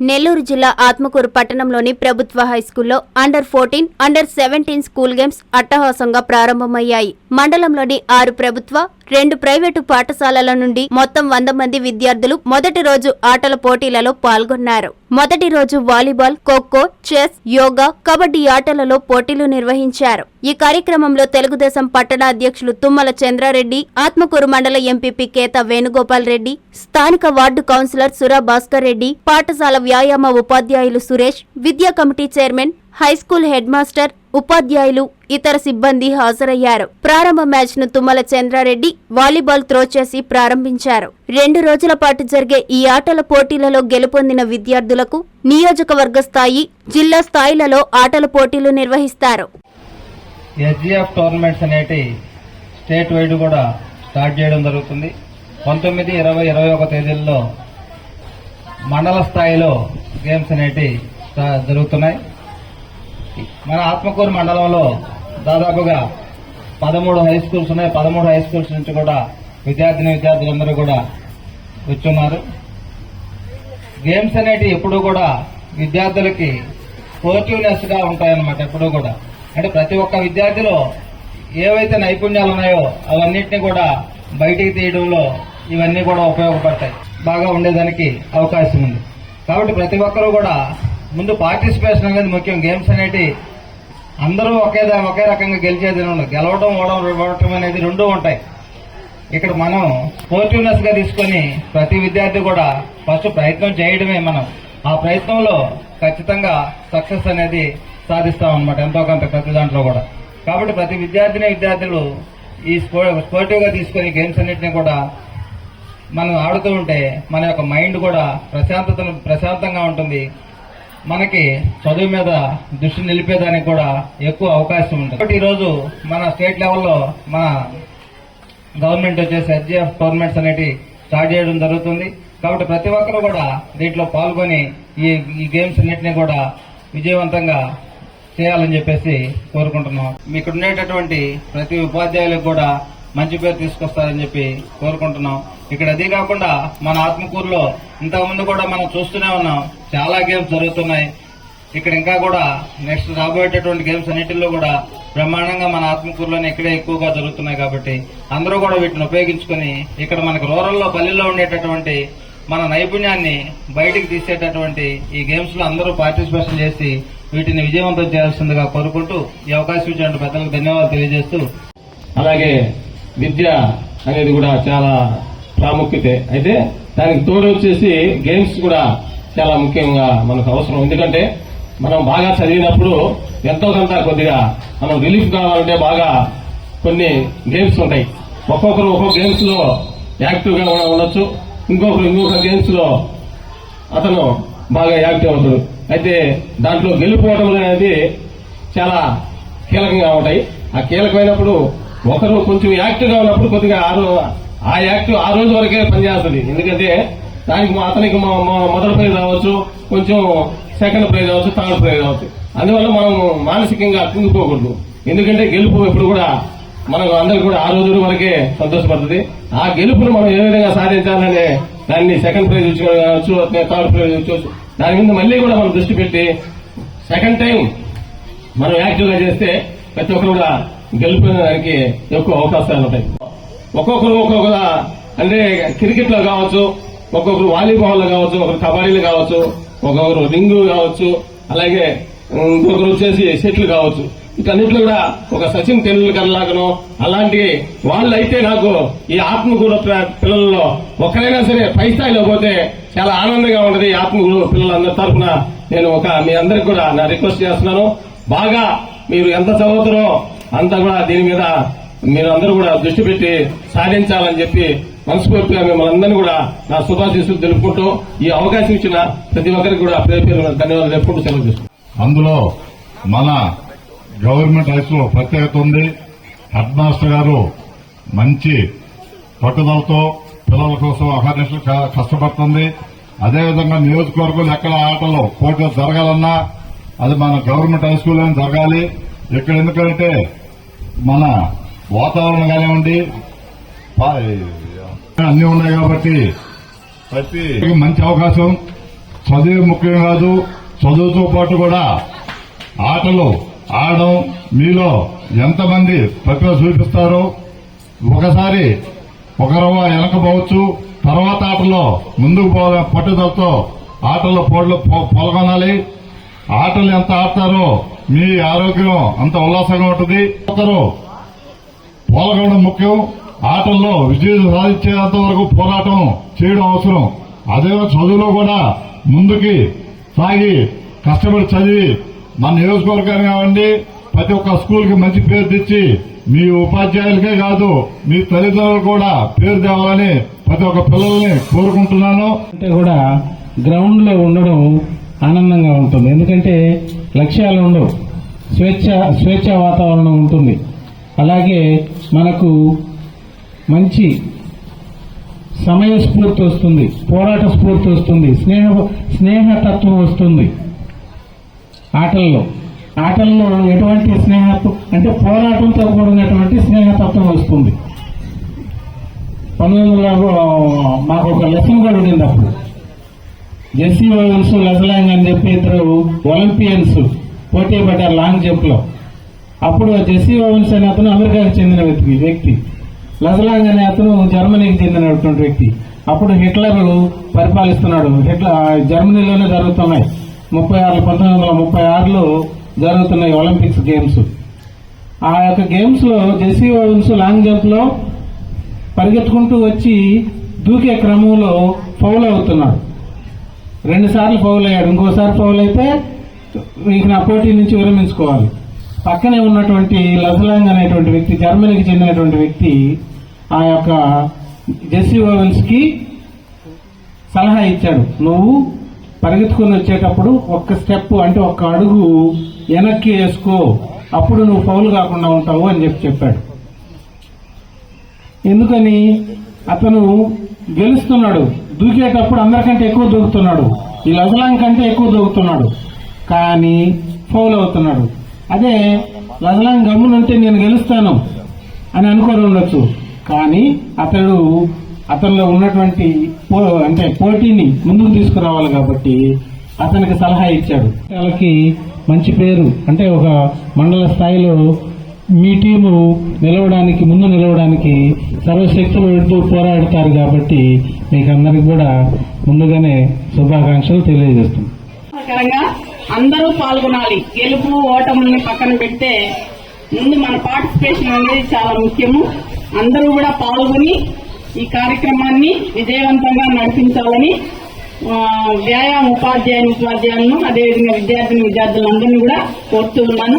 నెల్లూరు జిల్లా ఆత్మకూరు పట్టణంలోని ప్రభుత్వ హైస్కూల్లో under fourteen under seventeen school games అట్టహాసంగా ప్రారంభమయ్యాయి. మండలంలోని ఆరు ప్రభుత్వ రెండు ప్రైవేటు పాఠశాలల నుండి మొత్తం వంద మంది విద్యార్థులు మొదటి రోజు ఆటల పోటీలలో పాల్గొన్నారు. మొదటి రోజు వాలీబాల్ ఖోఖో చెస్ యోగా కబడ్డీ ఆటలలో పోటీలు నిర్వహించారు. ఈ కార్యక్రమంలో తెలుగుదేశం పట్టణ అధ్యక్షులు తుమ్మల చంద్రారెడ్డి ఆత్మకూరు మండల ఎంపీపీ కేత వేణుగోపాల్ రెడ్డి స్థానిక వార్డు కౌన్సిలర్ సురా భాస్కర్ రెడ్డి పాఠశాల వ్యాయామ ఉపాధ్యాయులు సురేష్ విద్యా committee chairman high school headmaster ఉపాధ్యాయులు ఇతర సిబ్బంది హాజరయ్యారు. ప్రారంభ మ్యాచ్ను తుమ్మల చంద్రారెడ్డి వాలీబాల్ త్రో చేసి ప్రారంభించారు. రెండు రోజుల పాటు జరిగే ఈ ఆటల పోటీలలో గెలుపొందిన విద్యార్థులకు నియోజకవర్గ స్థాయి జిల్లా స్థాయిలలో ఆటల పోటీలు నిర్వహిస్తారు. ఎస్జిఎఫ్ టోర్నమెంట్స్ అనేటి స్టేట్ వైడ్ కూడా స్టార్ట్ చేయడం జరుగుతుంది. పంతొమ్మిది ఇరవై ఇరవై ఒక తేదీల్లో మండల స్థాయిలో గేమ్స్ అనేటి జరుగుతున్నాయి. మన ఆత్మకూరు మండలంలో దాదాపుగా పదమూడు హై స్కూల్స్ ఉన్నాయి. పదమూడు హై స్కూల్స్ నుంచి కూడా విద్యార్థిని విద్యార్థులందరూ కూడా వచ్చున్నారు. గేమ్స్ అనేటివి ఎప్పుడు కూడా విద్యార్థులకి స్పోర్టివ్నెస్గా ఉంటాయన్నమాట ఎప్పుడూ కూడా. అంటే ప్రతి ఒక్క విద్యార్థిలో ఏవైతే నైపుణ్యాలు ఉన్నాయో అవన్నిటిని కూడా బయటికి తీయడంలో ఇవన్నీ కూడా ఉపయోగపడతాయి. బాగా ఉండేదానికి అవకాశం ఉంది. కాబట్టి ప్రతి ఒక్కరూ కూడా ముందు పార్టిసిపేషన్ అనేది ముఖ్యం. గేమ్స్ అనేటి అందరూ ఒకే ఒకే రకంగా గెలిచేది ఉండదు గెలవడం ఓడడం ఓడటం అనేది రెండూ ఉంటాయి. ఇక్కడ మనం స్పోర్టివ్నెస్గా తీసుకొని ప్రతి విద్యార్థి కూడా ఫస్ట్ ప్రయత్నం చేయడమే మనం. ఆ ప్రయత్నంలో ఖచ్చితంగా సక్సెస్ అనేది సాధిస్తాం అనమాట ఎంతో కొంత ప్రతి దాంట్లో కూడా. కాబట్టి ప్రతి విద్యార్థిని విద్యార్థులు ఈ స్పోర్టివ్గా తీసుకొని గేమ్స్ అన్నింటినీ కూడా మనం ఆడుతూ ఉంటే మన యొక్క మైండ్ కూడా ప్రశాంతత ప్రశాంతంగా ఉంటుంది. మనకి చదువు మీద దృష్టి నిలిపేదానికి కూడా ఎక్కువ అవకాశం ఉంటుంది. కాబట్టి ఈరోజు మన స్టేట్ లెవెల్లో మన గవర్నమెంట్ వచ్చేసి ఎస్జిఎఫ్ టోర్నమెంట్స్ అనేటి స్టార్ట్ చేయడం జరుగుతుంది. కాబట్టి ప్రతి ఒక్కరూ కూడా దీంట్లో పాల్గొని ఈ ఈ గేమ్స్ అన్నింటినీ కూడా విజయవంతంగా చేయాలని చెప్పేసి కోరుకుంటున్నాం. మీకు ఉండేటటువంటి ప్రతి ఉపాధ్యాయులకు కూడా మంచి పేరు తీసుకొస్తారని చెప్పి కోరుకుంటున్నాం. ఇక్కడ అదే కాకుండా మన ఆత్మకూరులో ఇంతకుముందు కూడా మనం చూస్తూనే ఉన్నాం. చాలా గేమ్స్ జరుగుతున్నాయి. ఇక్కడ ఇంకా కూడా నెక్స్ట్ రాబోయేటటువంటి గేమ్స్ అన్నిటిలో కూడా బ్రహ్మాండంగా మన ఆత్మకూరులోనే ఇక్కడే ఎక్కువగా జరుగుతున్నాయి కాబట్టి అందరూ కూడా వీటిని ఉపయోగించుకొని ఇక్కడ మనకు రూరల్లో పల్లెల్లో ఉండేటటువంటి మన నైపుణ్యాన్ని బయటికి తీసేటటువంటి ఈ గేమ్స్లో అందరూ పార్టిసిపేషన్ చేసి వీటిని విజయవంతం చేయాల్సిందిగా కోరుకుంటూ ఈ అవకాశం ఇచ్చినటువంటి పెద్దలకు ధన్యవాదాలు తెలియజేస్తూ అలాగే విద్య అనేది కూడా చాలా ప్రాముఖ్యత. అయితే దానికి తోడు వచ్చేసి గేమ్స్ కూడా చాలా ముఖ్యంగా మనకు అవసరం. ఎందుకంటే మనం బాగా చదివినప్పుడు ఎంతో కొంత కొద్దిగా మనం రిలీఫ్ కావాలంటే బాగా కొన్ని గేమ్స్ ఉంటాయి. ఒక్కొక్కరు ఒక్కొక్క గేమ్స్లో యాక్టివ్గా ఉండొచ్చు. ఇంకొకరు ఇంకొక గేమ్స్లో అతను బాగా యాక్టివ్ అవుతాడు. అయితే దాంట్లో గెలుపోవడం అనేది చాలా కీలకంగా ఉంటాయి. ఆ కీలకమైనప్పుడు ఒకరు కొంచెం యాక్టివ్గా ఉన్నప్పుడు కొద్దిగా ఆరో ఆ యాక్టివ్ ఆ రోజు వరకే పనిచేస్తుంది. ఎందుకంటే దానికి మా- అతనికి మొదటి ప్రైజ్ రావచ్చు కొంచెం సెకండ్ ప్రైజ్ రావచ్చు థర్డ్ ప్రైజ్ రావచ్చు అందువల్ల మనం మానసికంగా కుంగిపోకూడదు ఎందుకంటే గెలుపు ఎప్పుడు కూడా మనకు అందరికి కూడా ఆ రోజు వరకే సంతోషపడుతుంది. ఆ గెలుపును మనం ఏ విధంగా సాధించాలనే దాన్ని సెకండ్ ప్రైజ్ కావచ్చు థర్డ్ ప్రైజ్ వచ్చి దాని మీద మళ్ళీ కూడా మనం దృష్టి పెట్టి సెకండ్ టైం మనం యాక్టివ్గా చేస్తే ప్రతి ఒక్కరు కూడా గెలుపుకోవడానికి ఎక్కువ అవకాశాలు ఉంటాయి. ఒక్కొక్కరు ఒక్కొక్క అంటే క్రికెట్లో కావచ్చు ఒక్కొక్కరు వాలీబాల్లో కావచ్చు ఒకరు కబడ్డీలు కావచ్చు ఒక్కొక్కరు రింగు కావచ్చు అలాగే ఇంకొకరు వచ్చేసి సెట్లు కావచ్చు. వీటన్నిటిలో కూడా ఒక సచిన్ టెండూల్కర్ లాగను అలాంటి వాళ్ళైతే నాకు ఈ ఆత్మకూరు ప్ర- పిల్లల్లో ఒక్కరైనా సరే పై స్థాయిలో పోతే చాలా ఆనందంగా ఉంటది ఈ ఆత్మకూరు పిల్లలందరి తరఫున నేను ఒక మీ అందరికి కూడా నా రిక్వెస్ట్ చేస్తున్నాను. బాగా మీరు ఎంత చదువుతారో అంత కూడా దీని మీద మీరు అందరూ కూడా దృష్టి పెట్టి సాధించాలని చెప్పి మనస్ఫూర్తిగా మిమ్మల్ని అందరినీ కూడా నా శుభాశీస్సులు తెలుపుకుంటూ ఈ అవకాశం ఇచ్చిన ప్రతి ఒక్కరికి కూడా పేరు పేరు ధన్యవాదాలు చెప్పుకుంటూ సెలవు అందులో మన గవర్నమెంట్ హై ప్రత్యేకత ఉంది. హెడ్ మాస్టర్ గారు మంచి పట్టుదలతో పిల్లల కోసం అహర్నిశలు క- కష్టపడుతుంది. అదేవిధంగా నియోజకవర్గంలో ఎక్కడ ఆటలు పోటీలు జరగాలన్నా అది మన గవర్నమెంట్ హై స్కూల్ జరగాలి. ఇక్కడ ఎందుకంటే మన వాతావరణం కానివ్వండి పా- అన్ని ఉన్నాయి కాబట్టి ప్రతి మంచి అవకాశం. చదువు ముఖ్యం కాదు. చదువుతో పాటు కూడా ఆటలు ఆడడం మీలో ఎంతమంది ప్రతిభ చూపిస్తారో ఒకసారి ఒకరవ వెనకపోవచ్చు తర్వాత ఆటలో ముందుకు పోలే పట్టుదలతో ఆటలో పోడ్లు పాల్గొనాలి. ఆటలు ఎంత ఆడతారో మీ ఆరోగ్యం అంత ఉల్లాసంగా ఉంటుంది. పాల్గొనడం ముఖ్యం. ఆటల్లో విజయం సాధించేంత వరకు పోరాటం చేయడం అవసరం. అదే చదువులో కూడా ముందుకి సాగి కష్టపడి చదివి మన నియోజకవర్గాన్ని కావండి ప్రతి ఒక్క స్కూల్కి మంచి పేరు తెచ్చి మీ ఉపాధ్యాయులకే కాదు మీ తల్లిదండ్రులు కూడా పేరు తేవాలని ప్రతి ఒక్క పిల్లల్ని కోరుకుంటున్నాను. అంటే కూడా గ్రౌండ్లో ఉండడం ఆనందంగా ఉంటుంది. ఎందుకంటే లక్ష్యాలు ఉండవు. స్వేచ్ఛ స్వేచ్ఛ వాతావరణం ఉంటుంది. అలాగే మనకు మంచి సమయ స్ఫూర్తి వస్తుంది పోరాట స్ఫూర్తి వస్తుంది స్నేహ స్నేహతత్వం వస్తుంది ఆటల్లో. ఆటల్లో ఎటువంటి స్నేహత్వం అంటే పోరాటంతో కూడినటువంటి స్నేహతత్వం వస్తుంది. పంతొమ్మిది వందల మాకు ఒక లెసన్ కూడా ఉండింది అప్పుడు. జెస్సీ ఓవెన్స్ లెజలాంగ్ అని చెప్పి ఇద్దరు ఒలింపియన్స్ పోటీ పడ్డారు లాంగ్ జంప్లో. అప్పుడు జెస్సీ ఓవెన్స్ అనే అతను అమెరికాకు చెందిన వ్యక్తి వ్యక్తి. లజలాంగ్ అనే అతను జర్మనీకి చెందినటువంటి వ్యక్తి. అప్పుడు హిట్లర్ పరిపాలిస్తున్నాడు. హిట్లర్ జర్మనీలోనే జరుగుతున్నాయి. ముప్పై ఆరు పంతొమ్మిది వందల ముప్పై ఆరులో జరుగుతున్నాయి ఒలింపిక్స్ గేమ్స్. ఆ యొక్క గేమ్స్లో జెస్సీ ఓవెన్స్ లాంగ్ జంప్లో పరిగెత్తుకుంటూ వచ్చి దూకే క్రమంలో ఫౌల్ అవుతున్నాడు. రెండుసార్లు ఫౌల్ అయ్యాడు. ఇంకోసారి ఫౌల్ అయితే ఇక నా పోటీ నుంచి విరమించుకోవాలి. పక్కనే ఉన్నటువంటి లజలాంగ్ అనేటువంటి వ్యక్తి జర్మనీకి చెందినటువంటి వ్యక్తి ఆ యొక్క జెస్సీ ఓవెన్స్కి సలహా ఇచ్చాడు. నువ్వు పరిగెత్తుకుని వచ్చేటప్పుడు ఒక్క స్టెప్ అంటే ఒక్క అడుగు వెనక్కి వేసుకో. అప్పుడు నువ్వు ఫౌల్ కాకుండా ఉంటావు అని చెప్పి చెప్పాడు. ఎందుకని? అతను గెలుస్తున్నాడు. దూకేటప్పుడు అందరికంటే ఎక్కువ దూకుతున్నాడు. ఈ లజలాంగ్ కంటే ఎక్కువ దూకుతున్నాడు. కానీ ఫౌల్ అవుతున్నాడు. అదే లజలాంగ్ గమ్మునుంటే నేను గెలుస్తాను అని అనుకోని ఉండొచ్చు. కానీ అతడు అతనిలో ఉన్నటువంటి పో అంటే పోటీని ముందుకు తీసుకురావాలి కాబట్టి అతనికి సలహా ఇచ్చాడు. వాళ్ళకి మంచి పేరు అంటే ఒక మండల స్థాయిలో మీ టీము నిలవడానికి ముందు నిలవడానికి సర్వశక్తులు పెడుతూ పోరాడతారు కాబట్టి మీకు అందరికి కూడా ముందుగానే శుభాకాంక్షలు తెలియజేస్తున్నాం. కరంగా అందరూ పాల్గొనాలి. గెలుపు ఓటముల్ని పక్కన పెడితే ముందు మన పార్టిసిపేషన్ అనేది చాలా ముఖ్యము. అందరూ కూడా పాల్గొని ఈ కార్యక్రమాన్ని విజయవంతంగా నడిపించాలని వ్యాయామ ఉపాధ్యాయుని ఉపాధ్యాయులను అదేవిధంగా విద్యార్థిని విద్యార్థులందరినీ కూడా కోరుతూ ఉన్నాను.